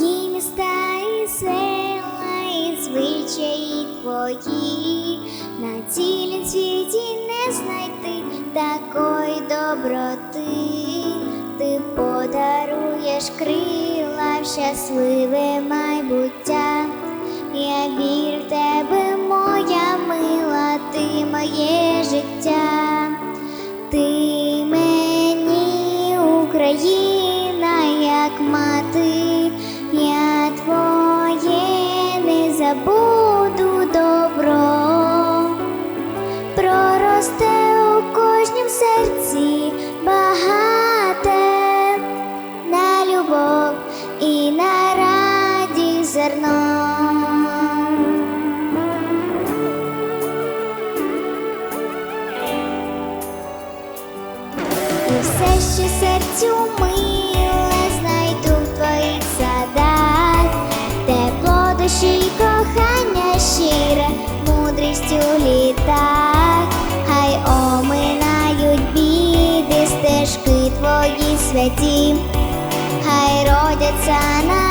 Які міста і села, і звичаї твої, на цілім світі не знайти такої доброти, ти подаруєш крила в щасливе майбуття, я вірю в тебе, моя мила, ти моє життя, ти мені Україна, як мати. Не забуду добро, проросте у кожнім серці багате на любов і на радість зерно. І все, що серцю миле, стежки твої святі, хай родяться на